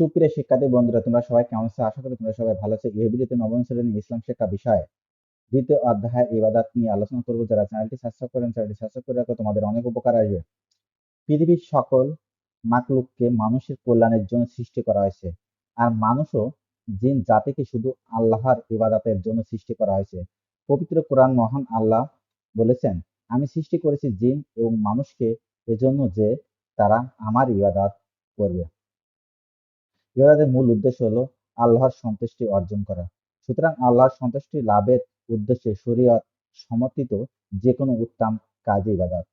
সুপ্রিয় শিক্ষার্থী বন্ধুরা, তোমরা সবাই কেমন আছো? আশা করি তোমরা সবাই ভালো আছো। এই ভিডিওতে নবম শ্রেণির ইসলাম শিক্ষা বিষয় দ্বিতীয় অধ্যায় ইবাদত নিয়ে আলোচনা করব। যারা চ্যানেলটি সাবস্ক্রাইব করেন, চ্যানেলটি সাবস্ক্রাইব করে রাখো। তোমাদের অনেক উপকার আসবে। পৃথিবীর সকল মাকলুককে মানুষের কল্যাণের জন্য সৃষ্টি করা হয়েছে। আর মানুষও জিন জাতিকে শুধু আল্লাহর ইবাদতের জন্য সৃষ্টি করা হয়েছে। পবিত্র কোরআন মহান আল্লাহ বলেছেন, আমি সৃষ্টি করেছি জিন এবং মানুষকে এজন্য যে তারা আমার ইবাদত করবে। ইবাদতের মূল উদ্দেশ্য হলো আল্লাহর সন্তুষ্টি অর্জন করা। সুতরাং আল্লাহর সন্তুষ্টি লাভের উদ্দেশ্যে শরীয়ত সমর্থিত যে কোনো উত্তম কাজে ইবাদত।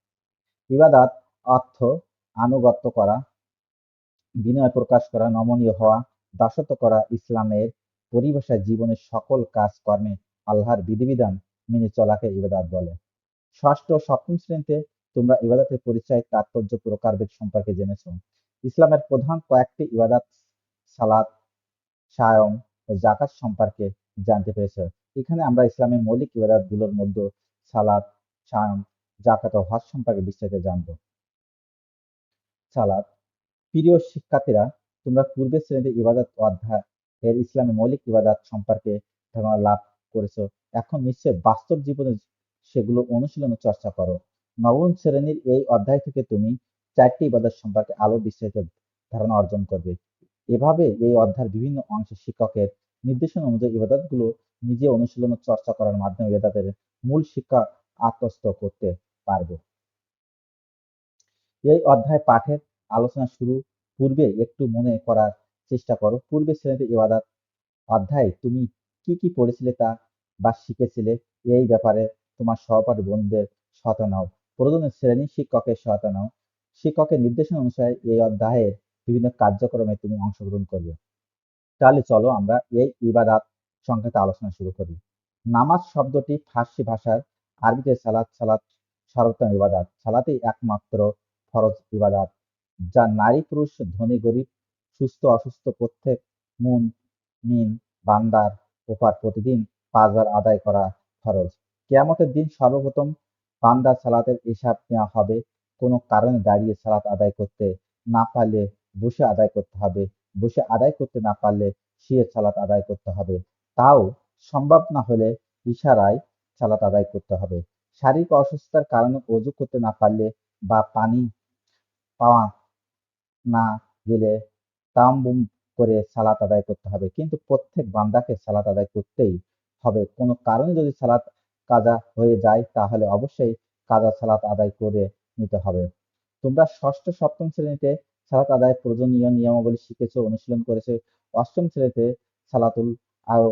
ইবাদত, অর্থ আনুগত্য করা, বিনয় প্রকাশ করা, নমনীয় হওয়া, দাসত্ব করা, ইসলামের পরিভাষায় জীবনের সকল কাজ কর্মে আল্লাহর বিধিবিধান মেনে চলাকে ইবাদত বলে। ষষ্ঠ সপ্তম শ্রেণীতে তোমরা ইবাদতের পরিচয়, তাৎপর্য, প্রকারভেদ সম্পর্কে জেনেছ। ইসলামের প্রধান কয়েকটি ইবাদত সালাত সায়ম ও জাকাত সম্পর্কে জানতে পেরেছ। এখানে আমরা ইসলামের মৌলিক ইবাদতগুলোর মধ্যে সালাত সায়ম জাকাত ও হজ সম্পর্কে বিস্তারিত জানব। সালাত, প্রিয় শিক্ষার্থীরা, তোমরা পূর্বের শ্রেণীতে ইবাদত অধ্যায় এর ইসলামের মৌলিক ইবাদত সম্পর্কে ধারণা লাভ করেছ। এখন নিশ্চয় বাস্তব জীবনে সেগুলো অনুশীলন চর্চা করো। নবম শ্রেণির এই অধ্যায় থেকে তুমি চারটি ইবাদত সম্পর্কে আলো বিস্তারিত ধারণা অর্জন করবে। এভাবে এই অধ্যায়ের বিভিন্ন অংশে শিক্ষকের নির্দেশনা অনুযায়ী ইবাদতগুলো নিজে অনুশীলন চর্চা করার মাধ্যমে ইবাদতের মূল শিক্ষা আত্মস্থ করতে পারবে। এই অধ্যায় পাঠের আলোচনা শুরু পূর্বে একটু মনে করার চেষ্টা করো। পূর্বে শ্রেণীতে ইবাদত অধ্যায়ে তুমি কি কি পড়েছিলে তা বা শিখেছিলে এই ব্যাপারে তোমার সহপাঠী বন্ধুদের সহায়তা নাও। প্রয়োজনে শ্রেণি শিক্ষকের সহায়তা নাও। শিক্ষকের নির্দেশনা অনুসারে এই অধ্যায়ের বিভিন্ন কার্যক্রমে তুমি অংশগ্রহণ করবে। তাহলে চলো আমরা এই ইবাদাত সংক্রান্ত আলোচনা শুরু করি। নামাজ শব্দটি ফার্সি ভাষার আরবিতে সালাত সালাত সর্বোত্তম ইবাদাত। সালাতেই একমাত্র ফরজ ইবাদাত, যা নারী, পুরুষ, ধনী, গরিব, সুস্থ, অসুস্থ, প্রত্যেক মুন, মিন, বান্দার ওপার প্রতিদিন পাঁচবার আদায় করা ফরজ। কেয়ামতের দিন সর্বপ্রথম বান্দার সালাতের হিসাব নেওয়া হবে। কোনো কারণে দাঁড়িয়ে সালাত আদায় করতে না পারলে বসে আদায় করতে হবে। বসে আদায় করতে না পারলে শুয়ে সালাত আদায় করতে হবে। তাও সম্ভব না হলে ইশারায় সালাত আদায় করতে হবে। শারীরিক অসুস্থতার কারণে অজু করতে না পারলে বা পানি পাওয়া না গেলে তাম্বুম করে সালাত আদায় করতে হবে। কিন্তু প্রত্যেক বান্দাকে সালাত আদায় করতেই হবে। কোনো কারণে যদি সালাত কাজা হয়ে যায়, তাহলে অবশ্যই কাজা সালাত আদায় করে নিতে হবে। তোমরা ষষ্ঠ, সপ্তম শ্রেণীতে সালাত আদায় প্রয়োজনীয় নিয়মাবলী শিখেছো, অনুশীলন করেছে। অষ্টম শ্রেণীতে সালাতুল আও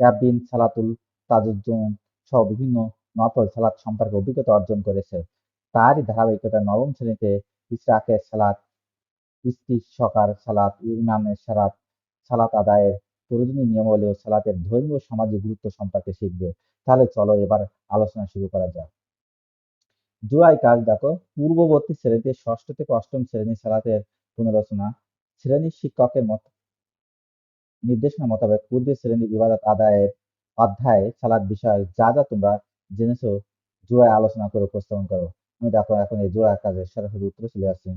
ইয়াবিন, সালাতুল তাজুজ্জুম সহ বিভিন্ন নফল সালাত সম্পর্কে অভিজ্ঞতা অর্জন করেছে। তারই ধারাবাহিকতা নবম শ্রেণীতে ইসরাকের সালাত সকার সালাত, ইমামের সালাত সালাত আদায়ের প্রয়োজনীয় নিয়মাবলী ও সালাতের ধর্মীয় সামাজিক গুরুত্ব সম্পর্কে শিখবে। তাহলে চলো এবার আলোচনা শুরু করা যাক। জুলাই কাজ দেখো পূর্ববর্তী শ্রেণীতে ষষ্ঠ থেকে অষ্টম শ্রেণি সালাতের পুনরচনা শ্রেণির শিক্ষকের মত নির্দেশনা মোতাবেক পূর্বের শ্রেণির ইবাদত আদায়ের অধ্যায়ে সালাদ বিষয় যা যা তোমরা জেনেছো জোড়ায় আলোচনা করে উপস্থাপন করো। আমি দেখো এখন এই জোড়া কাজের সরাসরি উত্তর চলে আসছি।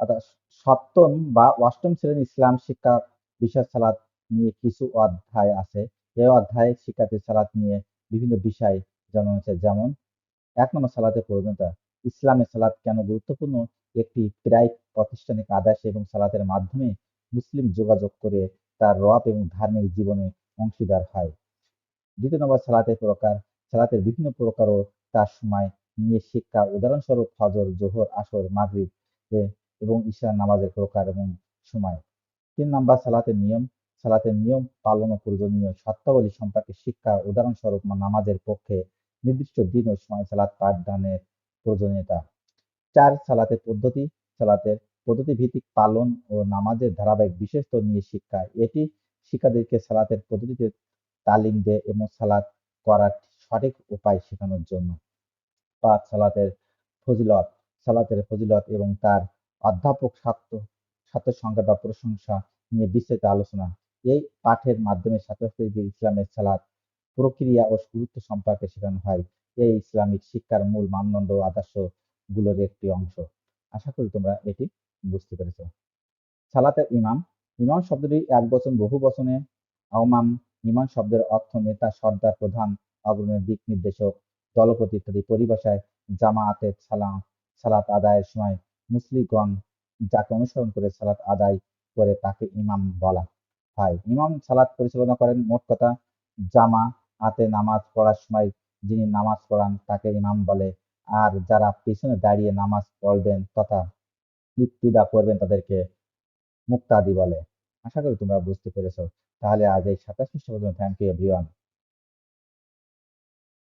অর্থাৎ সপ্তম বা অষ্টম শ্রেণির ইসলাম শিক্ষা বিষয় সালাদ নিয়ে কিছু অধ্যায় আছে। এই অধ্যায়ে শিক্ষার্থী সালাত নিয়ে বিভিন্ন বিষয় জানানো হয়েছে। যেমন, এক নম্বর সালাতের প্রয়োজনীয়তা ইসলামে সালাত কেন গুরুত্বপূর্ণ? একটি প্রায় প্রাতিষ্ঠানিক আদেশ এবং সালাতের মাধ্যমে মুসলিম যোগাযোগ করে তার রব এবং ধার্মিক জীবনে অংশীদার হয়। দ্বিতীয় নম্বর সালাতের প্রকার, সালাতের বিভিন্ন প্রকার ও তার সময় নিয়ে শিক্ষা, উদাহরণস্বরূপ ফজর, জোহর, আসর, মাগরিব এবং ঈশা নামাজের প্রকার এবং সময়। তিন নম্বর সালাতের নিয়ম সালাতের নিয়ম পালন প্রয়োজনীয় শর্তাবলী সম্পর্কে শিক্ষা উদাহরণস্বরূপ নামাজের পক্ষে নির্দিষ্ট দিন ও সময় সালাত পাঠদানের প্রয়োজনীয়তা। চার, সালাতের পদ্ধতি। সালাতের পদ্ধতি ভিত্তিক পালন ও নামাজের ধারাবাহিক বিশেষত্ব নিয়ে শিক্ষা। এটি শিক্ষার্থীদেরকে সালাতের পদ্ধতিতে তালিম দেয় এবং সালাত করার সঠিক উপায় শেখানোর জন্য। পাঁচ, সালাতের ফজিলত। সালাতের ফজিলত এবং তার অধ্যাপক ছাত্র ছাত্র সংখ্যা বা প্রশংসা নিয়ে বিস্তারিত আলোচনা। এই পাঠের মাধ্যমে ছাত্রছাত্রীদের ইসলামের সালাত, প্রক্রিয়া ও গুরুত্ব সম্পর্কে শেখানো হয়। এই ইসলামিক শিক্ষার মূল মানদণ্ড আদর্শগুলোর একটি অংশ। আশা করি তোমরা এটি বুঝতে পেরেছ। সালাতের ইমাম ইমাম শব্দটি এক বচন বহু বচনে, আওমাম, ইমাম শব্দের অর্থ নেতা, সর্দার, প্রধান অগ্রণী দিক নির্দেশক, দলপতি ইত্যাদি পরিভাষায় জামায়াতের সালাম, সালাত আদায়ের সময় মুসলিগণ যাকে অনুসরণ করে সালাত আদায় করে তাকে ইমাম বলা হয় ইমাম সালাদ পরিচালনা করেন মোট কথা, জামা হাতে নামাজ পড়ার সময় যিনি নামাজ পড়ান তাকে ইমাম বলে। আর যারা পিছনে দাঁড়িয়ে নামাজ পড়বেন তথা ইত্তিদা করবেন তাদেরকে মুক্তাদি বলে। আশা করি তোমরা বুঝতে পেরেছ। তাহলে আজ এই সাতাশ পর্যন্ত। Thank you everyone